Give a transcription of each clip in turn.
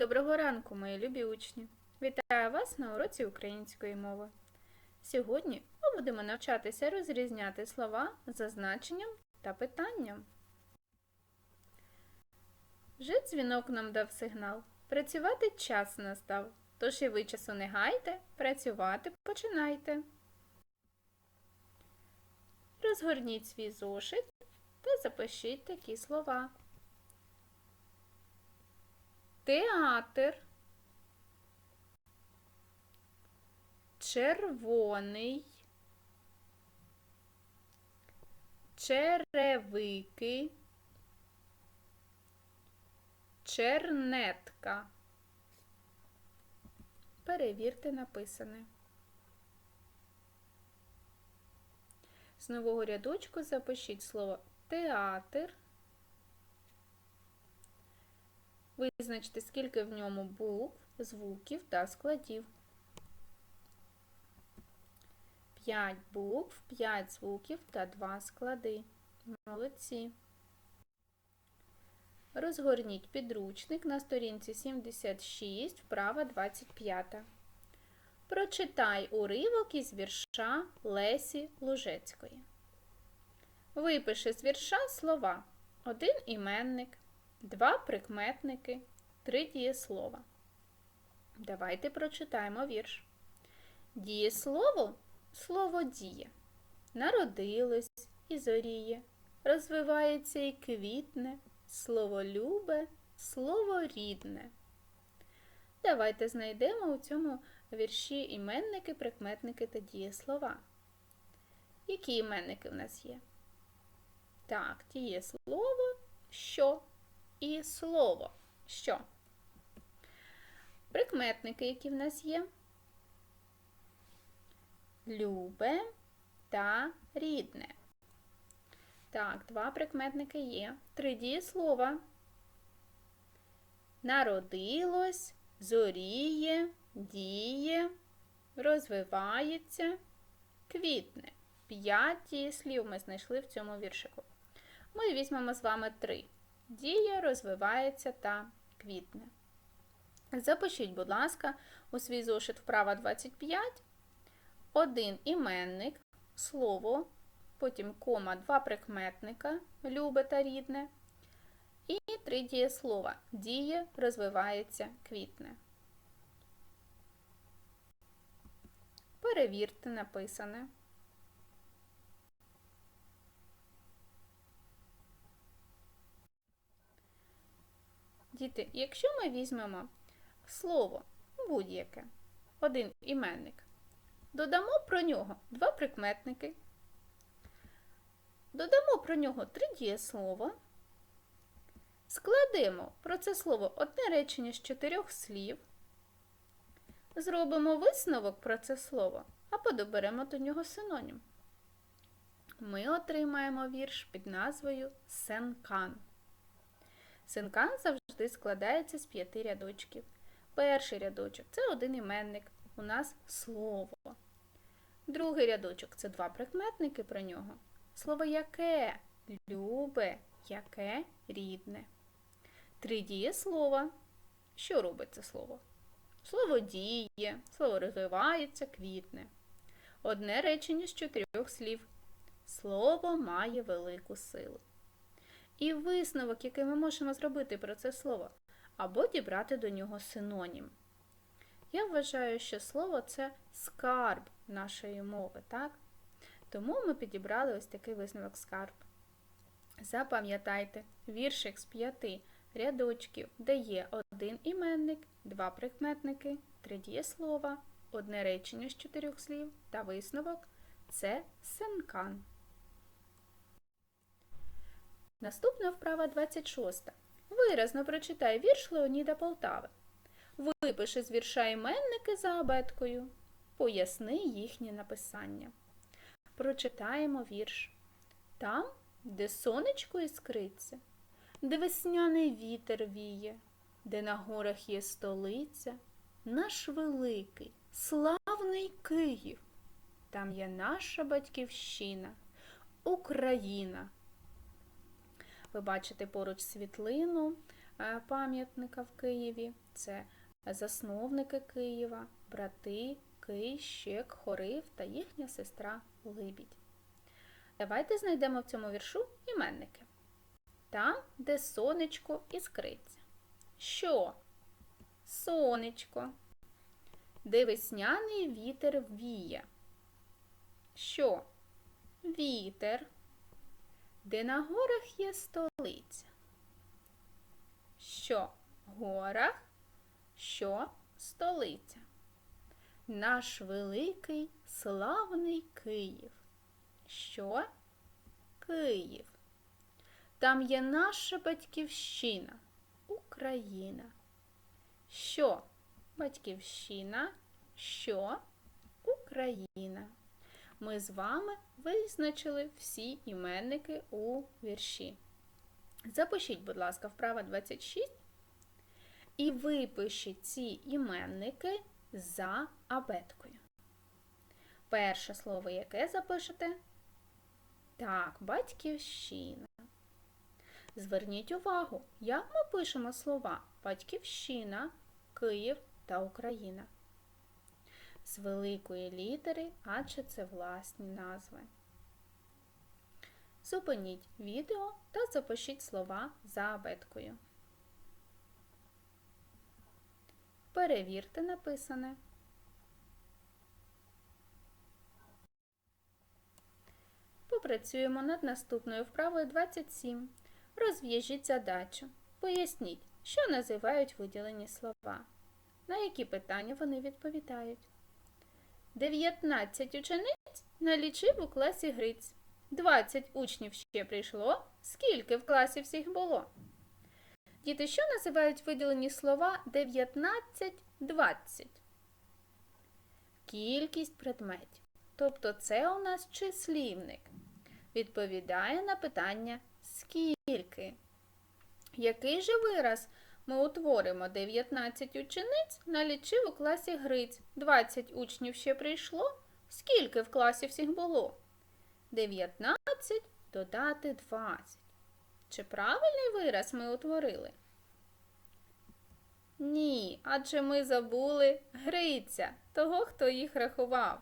Доброго ранку, мої любі учні! Вітаю вас на уроці української мови. Сьогодні ми будемо навчатися розрізняти слова за значенням та питанням. Вже дзвінок нам дав сигнал. Працювати час настав. Тож і ви часу не гайте, працювати починайте. Розгорніть свій зошит та запишіть такі слова. Театр. Червоний. Черевики. Чернетка. Перевірте написане. З нового рядочку запишіть слово театр. Визначте, скільки в ньому букв, звуків та складів. 5 букв, 5 звуків та 2 склади. Молодці. Розгорніть підручник на сторінці 76, вправа 25. Прочитай уривок із вірша Лесі Лужецької. Випиши з вірша слова один іменник, два прикметники, три дієслова. Давайте прочитаємо вірш. Дієслово слово діє. Народилось і зоріє, розвивається і квітне, слово любе, слово рідне. Давайте знайдемо у цьому вірші іменники, прикметники та дієслова. Які іменники в нас є? Так, дієслово що і слово що. Прикметники, які в нас є. Любе та рідне. Так, два прикметники є. Три дієслова. Народилось, зоріє, діє, розвивається, квітне. П'ять дієслів ми знайшли в цьому віршику. Ми візьмемо з вами три. Діє, розвивається та квітне. Запишіть, будь ласка, у свій зошит вправа 25. Один іменник, слово, потім кома, два прикметника, любе та рідне. І три дієслова. Діє, розвивається, квітне. Перевірте написане. Діти, якщо ми візьмемо слово будь-яке, один іменник, додамо про нього два прикметники, додамо про нього три дієслова, складемо про це слово одне речення з чотирьох слів, зробимо висновок про це слово, а подоберемо до нього синонім. Ми отримаємо вірш під назвою Сенкан. Синкан завжди складається з п'яти рядочків. Перший рядочок це один іменник, у нас слово. Другий рядочок це два прикметники про нього. Слово яке, любе, яке, рідне. Три дієслова. Що робить це слово? Слово діє, слово розвивається, квітне. Одне речення з чотирьох слів. Слово має велику силу. І висновок, який ми можемо зробити про це слово, або дібрати до нього синонім. Я вважаю, що слово це скарб нашої мови, так? Тому ми підібрали ось такий висновок скарб. Запам'ятайте, віршик з п'яти рядочків, де є один іменник, два прикметники, три дієслова, одне речення з чотирьох слів та висновок це сенкан. Наступна вправа 26. Виразно прочитай вірш Леоніда Полтави. Випиши з вірша іменники за абеткою. Поясни їхнє написання. Прочитаємо вірш. Там, де сонечко іскриться, де весняний вітер віє, де на горах є столиця, наш великий, славний Київ. Там є наша батьківщина, Україна. Ви бачите поруч світлину е, пам'ятника в Києві. Це засновники Києва, брати Кий, Щек, Хорив та їхня сестра Либідь. Давайте знайдемо в цьому віршу іменники. Там, де сонечко іскриться. Що? Сонечко. Де весняний вітер віє. Що? Вітер. Де на горах є столиця. Що? Горах? Що? Столиця. Наш великий славний Київ. Що? Київ. Там є наша батьківщина, Україна. Що? Батьківщина, що? Україна. Ми з вами визначили всі іменники у вірші. Запишіть, будь ласка, вправа 26 і випишіть ці іменники за абеткою. Перше слово, яке запишете? Так, батьківщина. Зверніть увагу, як ми пишемо слова Батьківщина, Київ та Україна. З великої літери, адже це власні назви. Зупиніть відео та запишіть слова за абеткою. Перевірте написане. Попрацюємо над наступною вправою 27. Розв'яжіть задачу. Поясніть, що називають виділені слова. На які питання вони відповідають. 19 учениць налічив у класі Гриць. 20 учнів ще прийшло. Скільки в класі всіх було? Діти, що називають виділені слова 19, 20? Кількість предметів. Тобто це у нас числівник. Відповідає на питання скільки. Який же вираз ми утворимо 19 учениць, налічив у класі Гриць. 20 учнів ще прийшло. Скільки в класі всіх було? 19 додати 20. Чи правильний вираз ми утворили? Ні, адже ми забули Гриця, того, хто їх рахував.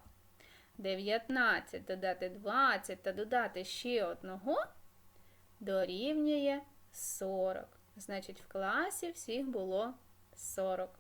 19 додати 20 та додати ще одного дорівнює 40. Значить, в класі всіх було 40.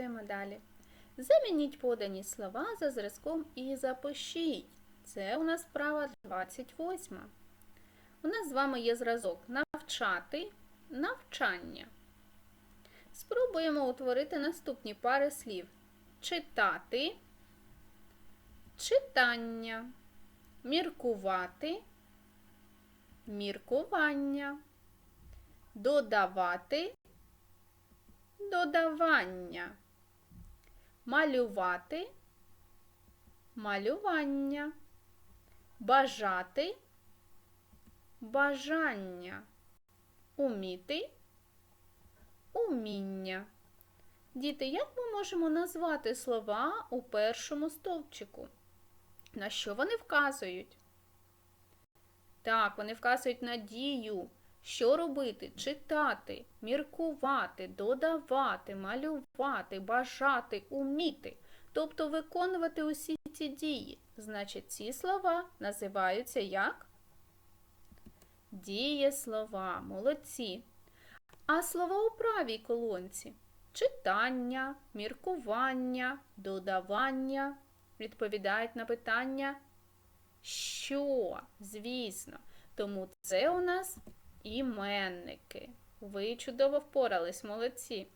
Попрацюємо далі. Замініть подані слова за зразком і запишіть. Це у нас справа 28. У нас з вами є зразок навчати, навчання. Спробуємо утворити наступні пари слів: читати, читання, міркувати, міркування, додавати додавання. Малювати, малювання, бажати, бажання, уміти, уміння. Діти, як ми можемо назвати слова у першому стовпчику? На що вони вказують? Так, вони вказують на дію. Що робити? Читати, міркувати, додавати, малювати, бажати, уміти. Тобто виконувати усі ці дії. Значить, ці слова називаються як? Дієслова. Молодці. А слова у правій колонці читання, міркування, додавання відповідають на питання що, звісно. Тому це у нас іменники. Ви чудово впорались, молодці.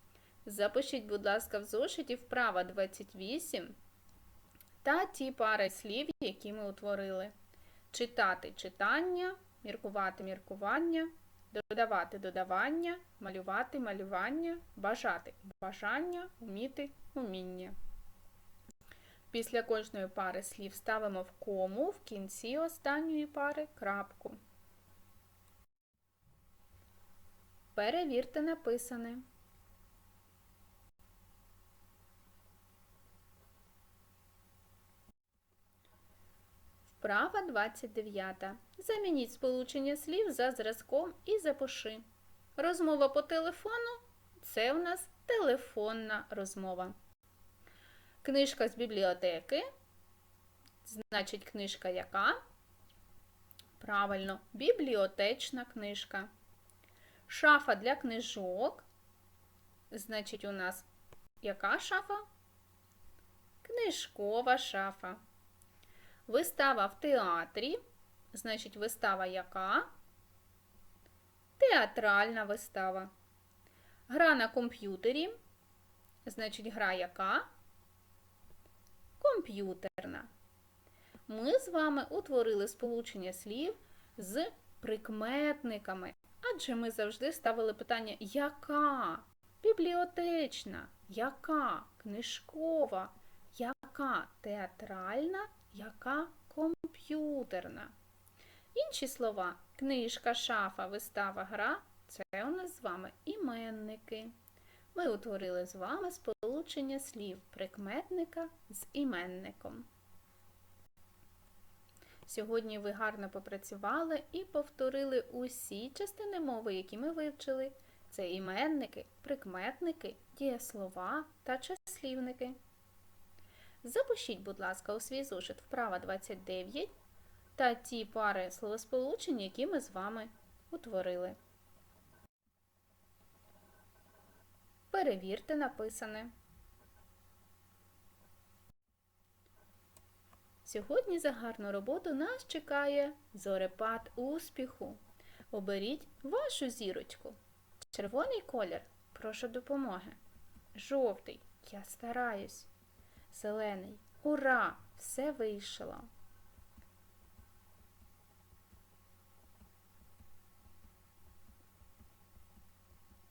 Запишіть, будь ласка, в зошиті вправа 28 та ті пари слів, які ми утворили. Читати читання, міркувати міркування, додавати додавання, малювати малювання, бажати бажання, вміти уміння. Після кожної пари слів ставимо в кому в кінці останньої пари крапку. Перевірте написане. Вправа 29. Замініть сполучення слів за зразком і запиши. Розмова по телефону це у нас телефонна розмова. Книжка з бібліотеки. Значить, книжка яка? Правильно, бібліотечна книжка. Шафа для книжок. Значить, у нас яка шафа? Книжкова шафа. Вистава в театрі. Значить, вистава яка? Театральна вистава. Гра на комп'ютері. Значить, гра яка? Комп'ютерна. Ми з вами утворили сполучення слів з прикметниками. Адже ми завжди ставили питання яка? Бібліотечна, яка книжкова, яка театральна, яка комп'ютерна. Інші слова книжка, шафа, вистава, гра це у нас з вами іменники. Ми утворили з вами сполучення слів прикметника з іменником. Сьогодні ви гарно попрацювали і повторили усі частини мови, які ми вивчили. Це іменники, прикметники, дієслова та числівники. Запишіть, будь ласка, у свій зошит вправа 29 та ті пари словосполучень, які ми з вами утворили. Перевірте написане. Сьогодні за гарну роботу нас чекає зорепад успіху. Оберіть вашу зірочку. Червоний колір прошу допомоги. Жовтий я стараюсь. Зелений ура! Все вийшло.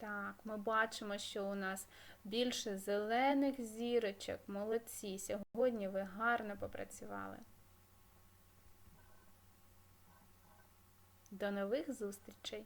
Так, ми бачимо, що у нас більше зелених зірочок. Молодці. Сьогодні ви гарно попрацювали. До нових зустрічей!